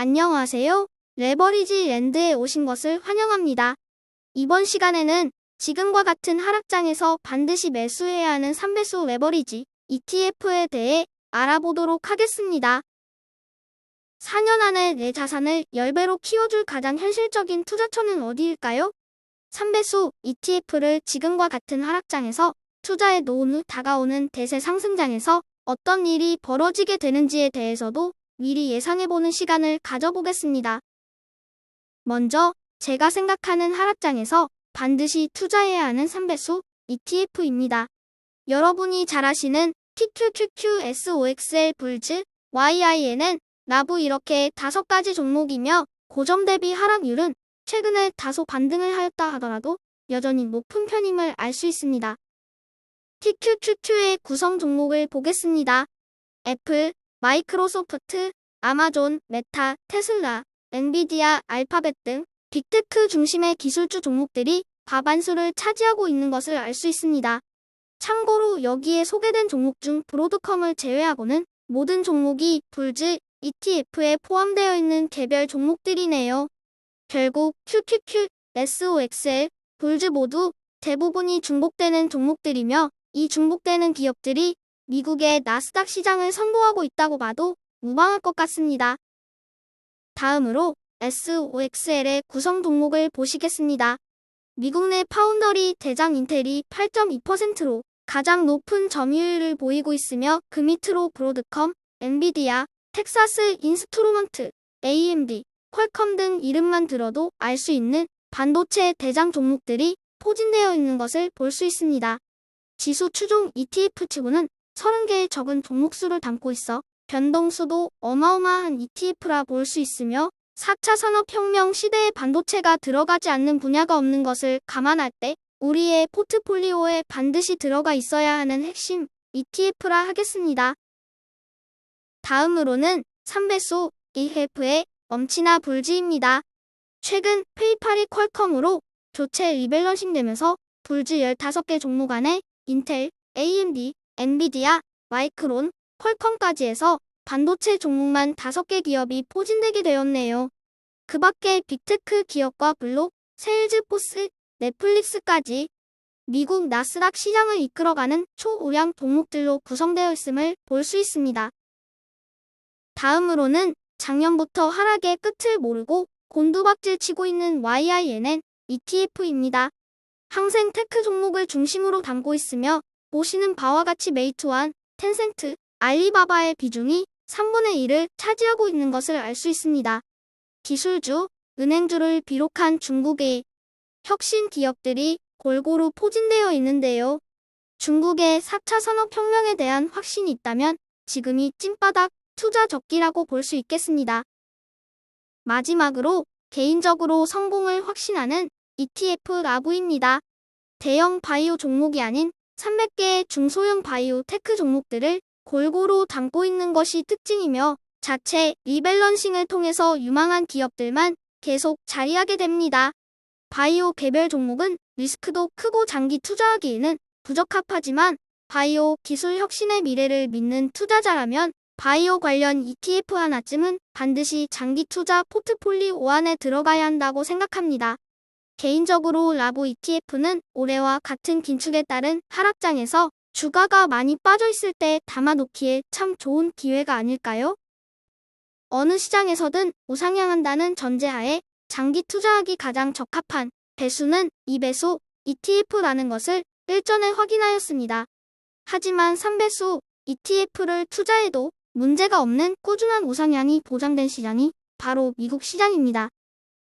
안녕하세요. 레버리지 랜드에 오신 것을 환영합니다. 이번 시간에는 지금과 같은 하락장에서 반드시 매수해야 하는 3배수 레버리지 ETF에 대해 알아보도록 하겠습니다. 4년 안에 내 자산을 10배로 키워줄 가장 현실적인 투자처는 어디일까요? 3배수 ETF를 지금과 같은 하락장에서 투자해 놓은 후 다가오는 대세 상승장에서 어떤 일이 벌어지게 되는지에 대해서도 미리 예상해보는 시간을 가져보겠습니다. 먼저 제가 생각하는 하락장에서 반드시 투자해야 하는 3배수 ETF입니다. 여러분이 잘 아시는 TQQQSOXL 불즈, YIN은 나부 이렇게 다섯 가지 종목이며 고점 대비 하락률은 최근에 다소 반등을 하였다 하더라도 여전히 높은 편임을 알 수 있습니다. TQQQ의 구성 종목을 보겠습니다. 애플, 마이크로소프트, 아마존, 메타, 테슬라, 엔비디아, 알파벳 등 빅테크 중심의 기술주 종목들이 과반수를 차지하고 있는 것을 알 수 있습니다. 참고로 여기에 소개된 종목 중 브로드컴을 제외하고는 모든 종목이 불즈 ETF에 포함되어 있는 개별 종목들이네요. 결국 QQQ, SOXL, 불즈 모두 대부분이 중복되는 종목들이며 이 중복되는 기업들이 미국의 나스닥 시장을 선도하고 있다고 봐도 무방할 것 같습니다. 다음으로 SOXL의 구성 종목을 보시겠습니다. 미국 내 파운더리 대장 인텔이 8.2%로 가장 높은 점유율을 보이고 있으며 그 밑으로 브로드컴, 엔비디아, 텍사스 인스트루먼트, AMD, 퀄컴 등 이름만 들어도 알 수 있는 반도체 대장 종목들이 포진되어 있는 것을 볼 수 있습니다. 지수 추종 ETF 치고는 30개의 적은 종목수를 담고 있어 변동수도 어마어마한 ETF라 볼 수 있으며 4차 산업혁명 시대의 반도체가 들어가지 않는 분야가 없는 것을 감안할 때 우리의 포트폴리오에 반드시 들어가 있어야 하는 핵심 ETF라 하겠습니다. 다음으로는 3배수 EF의 엄치나 불지입니다. 최근 페이팔이 퀄컴으로 교체 리밸런싱 되면서 불지 15개 종목 안에 인텔, AMD, 엔비디아, 마이크론, 퀄컴까지 해서 반도체 종목만 5개 기업이 포진되게 되었네요. 그 밖에 빅테크 기업과 블록, 세일즈포스, 넷플릭스까지 미국 나스닥 시장을 이끌어가는 초우량 종목들로 구성되어 있음을 볼 수 있습니다. 다음으로는 작년부터 하락의 끝을 모르고 곤두박질 치고 있는 YINN ETF입니다. 항생 테크 종목을 중심으로 담고 있으며 보시는 바와 같이 메이투안, 텐센트, 알리바바의 비중이 3분의 1을 차지하고 있는 것을 알 수 있습니다. 기술주, 은행주를 비롯한 중국의 혁신 기업들이 골고루 포진되어 있는데요. 중국의 4차 산업혁명에 대한 확신이 있다면 지금이 찐바닥 투자 적기라고 볼 수 있겠습니다. 마지막으로 개인적으로 성공을 확신하는 ETF 라부입니다. 대형 바이오 종목이 아닌 300개의 중소형 바이오 테크 종목들을 골고루 담고 있는 것이 특징이며 자체 리밸런싱을 통해서 유망한 기업들만 계속 자리하게 됩니다. 바이오 개별 종목은 리스크도 크고 장기 투자하기에는 부적합하지만 바이오 기술 혁신의 미래를 믿는 투자자라면 바이오 관련 ETF 하나쯤은 반드시 장기 투자 포트폴리오 안에 들어가야 한다고 생각합니다. 개인적으로 라보 ETF는 올해와 같은 긴축에 따른 하락장에서 주가가 많이 빠져 있을 때 담아놓기에 참 좋은 기회가 아닐까요? 어느 시장에서든 우상향한다는 전제하에 장기 투자하기 가장 적합한 배수는 2배수 ETF라는 것을 일전에 확인하였습니다. 하지만 3배수 ETF를 투자해도 문제가 없는 꾸준한 우상향이 보장된 시장이 바로 미국 시장입니다.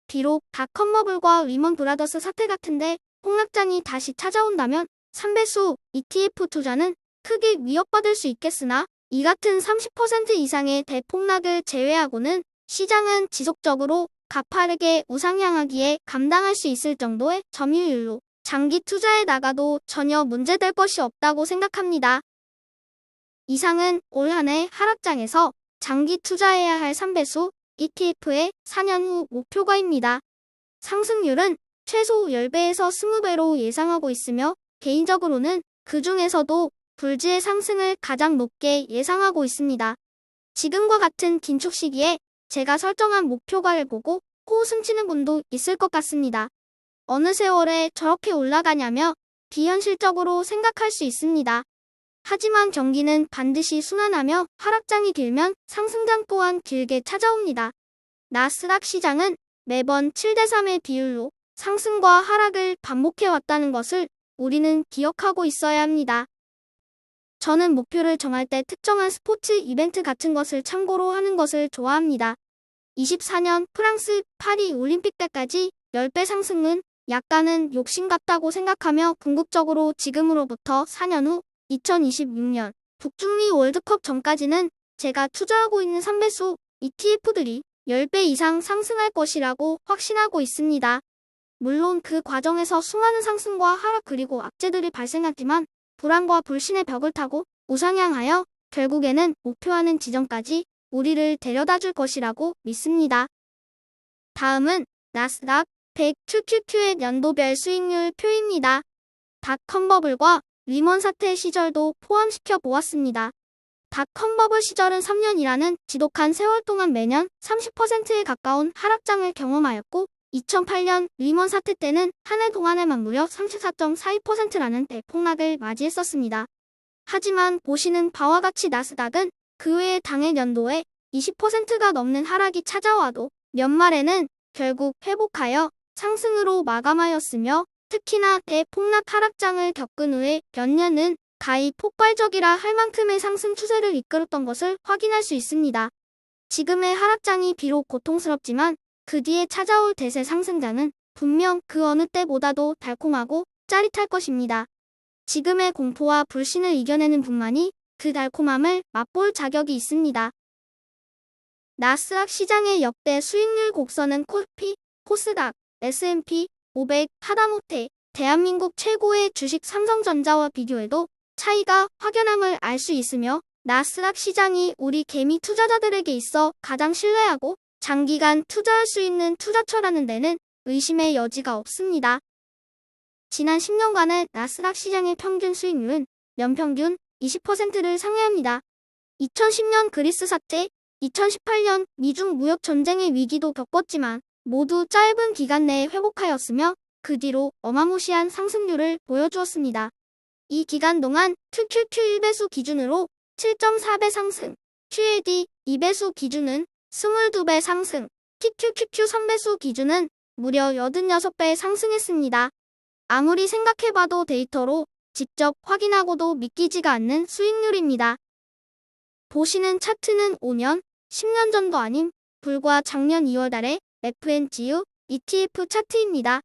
비록 닷컴머블과 리먼 브라더스 사태 같은데 폭락장이 다시 찾아온다면 3배수 ETF 투자는 크게 위협받을 수 있겠으나 이 같은 30% 이상의 대폭락을 제외하고는 시장은 지속적으로 가파르게 우상향하기에 감당할 수 있을 정도의 점유율로 장기 투자에 나가도 전혀 문제될 것이 없다고 생각합니다. 이상은 올 한해 하락장에서 장기 투자해야 할 3배수 ETF의 4년 후 목표가입니다. 상승률은 최소 10배에서 20배로 예상하고 있으며 개인적으로는 그 중에서도 불지의 상승을 가장 높게 예상하고 있습니다. 지금과 같은 긴축 시기에 제가 설정한 목표가를 보고 호웃음치는 분도 있을 것 같습니다. 어느 세월에 저렇게 올라가냐며 비현실적으로 생각할 수 있습니다. 하지만 경기는 반드시 순환하며 하락장이 길면 상승장 또한 길게 찾아옵니다. 나스닥 시장은 매번 7대3의 비율로 상승과 하락을 반복해 왔다는 것을 우리는 기억하고 있어야 합니다. 저는 목표를 정할 때 특정한 스포츠 이벤트 같은 것을 참고로 하는 것을 좋아합니다. 24년 프랑스 파리 올림픽 때까지 10배 상승은 약간은 욕심 같다고 생각하며 궁극적으로 지금으로부터 4년 후 2026년 북중미 월드컵 전까지는 제가 투자하고 있는 3배수 ETF들이 10배 이상 상승할 것이라고 확신하고 있습니다. 물론 그 과정에서 수많은 상승과 하락 그리고 악재들이 발생하지만 불안과 불신의 벽을 타고 우상향하여 결국에는 목표하는 지점까지 우리를 데려다 줄 것이라고 믿습니다. 다음은 나스닥 100 QQQ의 연도별 수익률 표입니다. 닷컴버블과 리먼 사태 시절도 포함시켜 보았습니다. 닷컴버블 시절은 3년이라는 지독한 세월 동안 매년 30%에 가까운 하락장을 경험하였고 2008년 리먼 사태 때는 한 해 동안에만 무려 34.42%라는 대폭락을 맞이했었습니다. 하지만 보시는 바와 같이 나스닥은 그 외의 당해 연도에 20%가 넘는 하락이 찾아와도 연말에는 결국 회복하여 상승으로 마감하였으며 특히나 대폭락 하락장을 겪은 후에 몇 년은 가히 폭발적이라 할 만큼의 상승 추세를 이끌었던 것을 확인할 수 있습니다. 지금의 하락장이 비록 고통스럽지만 그 뒤에 찾아올 대세 상승장은 분명 그 어느 때보다도 달콤하고 짜릿할 것입니다. 지금의 공포와 불신을 이겨내는 분만이 그 달콤함을 맛볼 자격이 있습니다. 나스닥 시장의 역대 수익률 곡선은 코피, 코스닥, S&P 500 하다못해 대한민국 최고의 주식 삼성전자와 비교해도 차이가 확연함을 알 수 있으며 나스닥 시장이 우리 개미 투자자들에게 있어 가장 신뢰하고 장기간 투자할 수 있는 투자처라는 데는 의심의 여지가 없습니다. 지난 10년간의 나스닥 시장의 평균 수익률은 연평균 20%를 상회합니다. 2010년 그리스 사태, 2018년 미중 무역 전쟁의 위기도 겪었지만 모두 짧은 기간 내에 회복하였으며 그 뒤로 어마무시한 상승률을 보여주었습니다. 이 기간 동안 QQQ 1배수 기준으로 7.4배 상승, QAD 2배수 기준은 22배 상승, QQQQ 3배수 기준은 무려 86배 상승했습니다. 아무리 생각해봐도 데이터로 직접 확인하고도 믿기지가 않는 수익률입니다. 보시는 차트는 5년, 10년 전도 아닌 불과 작년 2월 달에 FNGU ETF 차트입니다.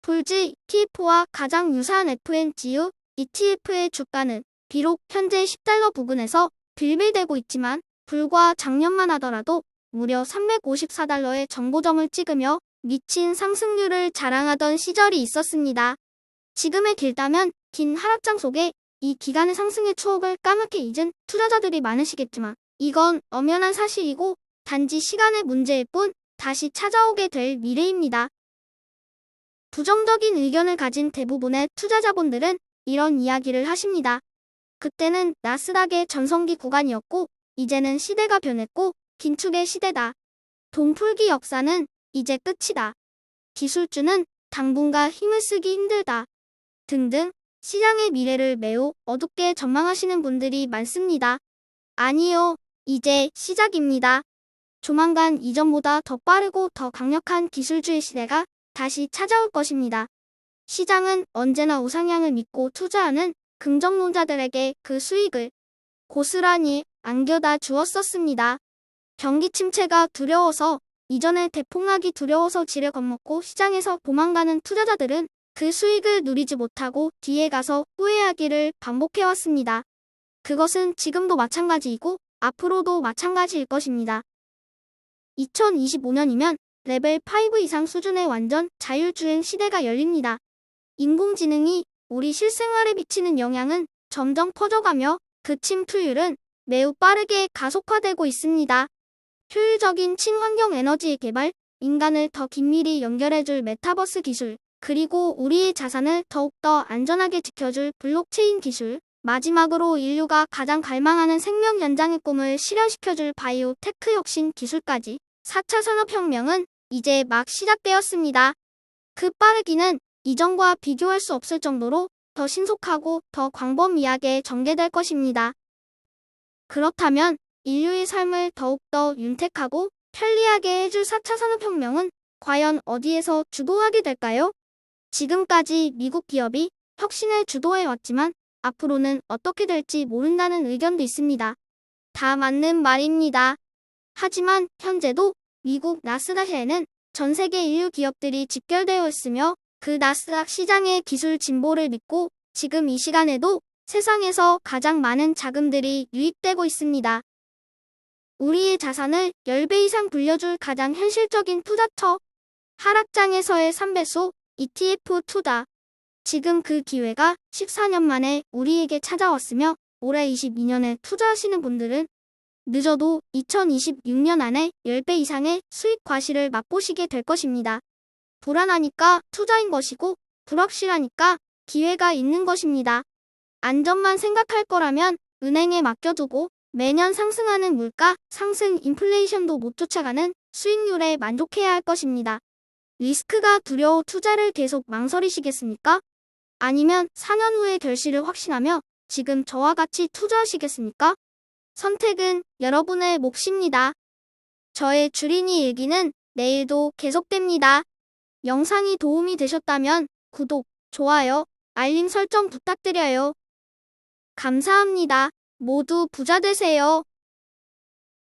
불즈 ETF와 가장 유사한 FNGU ETF의 주가는 비록 현재 10달러 부근에서 빌빌대고 있지만 불과 작년만 하더라도 무려 354달러의 정보점을 찍으며 미친 상승률을 자랑하던 시절이 있었습니다. 지금의 길다면 긴 하락장 속에 이 기간의 상승의 추억을 까맣게 잊은 투자자들이 많으시겠지만 이건 엄연한 사실이고 단지 시간의 문제일 뿐 다시 찾아오게 될 미래입니다. 부정적인 의견을 가진 대부분의 투자자분들은 이런 이야기를 하십니다. 그때는 나스닥의 전성기 구간이었고 이제는 시대가 변했고 긴축의 시대다. 돈풀기 역사는 이제 끝이다. 기술주는 당분간 힘을 쓰기 힘들다. 등등 시장의 미래를 매우 어둡게 전망하시는 분들이 많습니다. 아니요, 이제 시작입니다. 조만간 이전보다 더 빠르고 더 강력한 기술주의 시대가 다시 찾아올 것입니다. 시장은 언제나 우상향을 믿고 투자하는 긍정론자들에게 그 수익을 고스란히 안겨다 주었었습니다. 경기 침체가 두려워서 이전에 대폭락이 두려워서 지레 겁먹고 시장에서 도망가는 투자자들은 그 수익을 누리지 못하고 뒤에 가서 후회하기를 반복해왔습니다. 그것은 지금도 마찬가지이고 앞으로도 마찬가지일 것입니다. 2025년이면 레벨 5 이상 수준의 완전 자율주행 시대가 열립니다. 인공지능이 우리 실생활에 미치는 영향은 점점 커져가며 그 침투율은 매우 빠르게 가속화되고 있습니다. 효율적인 친환경 에너지 개발, 인간을 더 긴밀히 연결해줄 메타버스 기술, 그리고 우리의 자산을 더욱더 안전하게 지켜줄 블록체인 기술, 마지막으로 인류가 가장 갈망하는 생명 연장의 꿈을 실현시켜줄 바이오 테크 혁신 기술까지 4차 산업혁명은 이제 막 시작되었습니다. 그 빠르기는 이전과 비교할 수 없을 정도로 더 신속하고 더 광범위하게 전개될 것입니다. 그렇다면 인류의 삶을 더욱더 윤택하고 편리하게 해줄 4차 산업혁명은 과연 어디에서 주도하게 될까요? 지금까지 미국 기업이 혁신을 주도해왔지만 앞으로는 어떻게 될지 모른다는 의견도 있습니다. 다 맞는 말입니다. 하지만 현재도 미국 나스닥에는 전 세계 인류 기업들이 집결되어 있으며 그 나스닥 시장의 기술 진보를 믿고 지금 이 시간에도 세상에서 가장 많은 자금들이 유입되고 있습니다. 우리의 자산을 10배 이상 불려줄 가장 현실적인 투자처. 하락장에서의 3배속 ETF 투자. 지금 그 기회가 14년 만에 우리에게 찾아왔으며 올해 22년에 투자하시는 분들은 늦어도 2026년 안에 10배 이상의 수익 과실을 맛보시게 될 것입니다. 불안하니까 투자인 것이고 불확실하니까 기회가 있는 것입니다. 안전만 생각할 거라면 은행에 맡겨두고 매년 상승하는 물가, 상승 인플레이션도 못 쫓아가는 수익률에 만족해야 할 것입니다. 리스크가 두려워 투자를 계속 망설이시겠습니까? 아니면 4년 후의 결실을 확신하며 지금 저와 같이 투자하시겠습니까? 선택은 여러분의 몫입니다. 저의 주린이 일기는 내일도 계속됩니다. 영상이 도움이 되셨다면 구독, 좋아요, 알림 설정 부탁드려요. 감사합니다. 모두 부자 되세요.